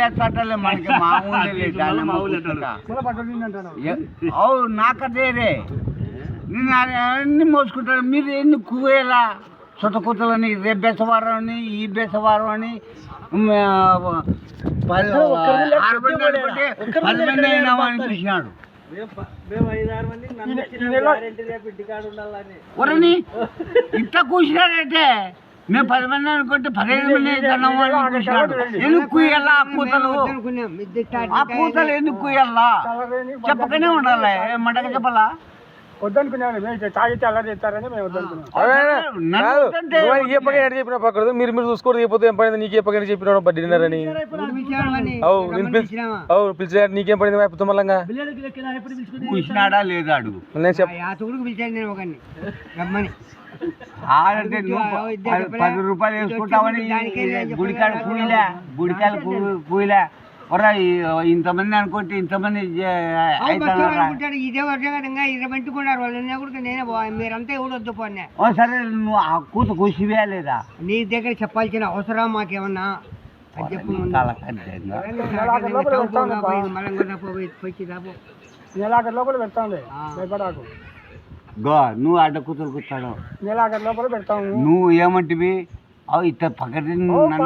ఎత్తలే మనకి మామూలు అవు నాకదేరే నేను అన్ని మోసుకుంటాను. మీరు ఎన్ని కువేలా సొంత కూతులని రేపు బెసవారం అని ఈ బెసవారం అని ఒరని ఇంత కూసినాడంటే మేము పది మంది అనుకుంటే పదిహేను మంది ఎందుకు కుయ్యాలా ఆ కూతలు ఆ కూతలు ఎందుకు కుయ్యాలా చెప్పకనే ఉండాలి. మండక చెప్పాలా? వద్దనుకున్నాను. మేము తాగితే అలా చేస్తారని మేము వద్దనుకున్నాం. చెప్పినా పక్కడు మీరు మీరు చూసుకోరు చెప్పితే ఏం పడింది? నీకు చెప్పగా చెప్పినాడు బడ్డీ డిన్నర్ అని? అవు నీకేం పడింది తుమ్మలంగా కూసినాడా లేదా అడుగు. నేను ఆడంటే పది- రూపాయలు వేసుకుంటావని గుడికాడ కూయిలే గుడికాడ కూయిలే ఒరా ఇంతమంది అనుకుంటే ఇంతమంది ఇదే వర్షంగా ఇరవై పెట్టుకున్నారు వాళ్ళు కూడా నేనే మీరంతా ఎవడు వద్దు పోనే ఓ సరే నువ్వు ఆ కూత కూసివే లేదా? నీ దగ్గర చెప్పాల్సిన అవసరం మాకేమన్నా? నెలాఖరు లోపల పెడతాంలే భయపడాకు. గో నువ్వు అడ్డ కూతురు కూర్చాడు. నెలాఖరు లోపల నువ్వు ఏమంటివి? అవు ఇట్ట పక్కన నన్ను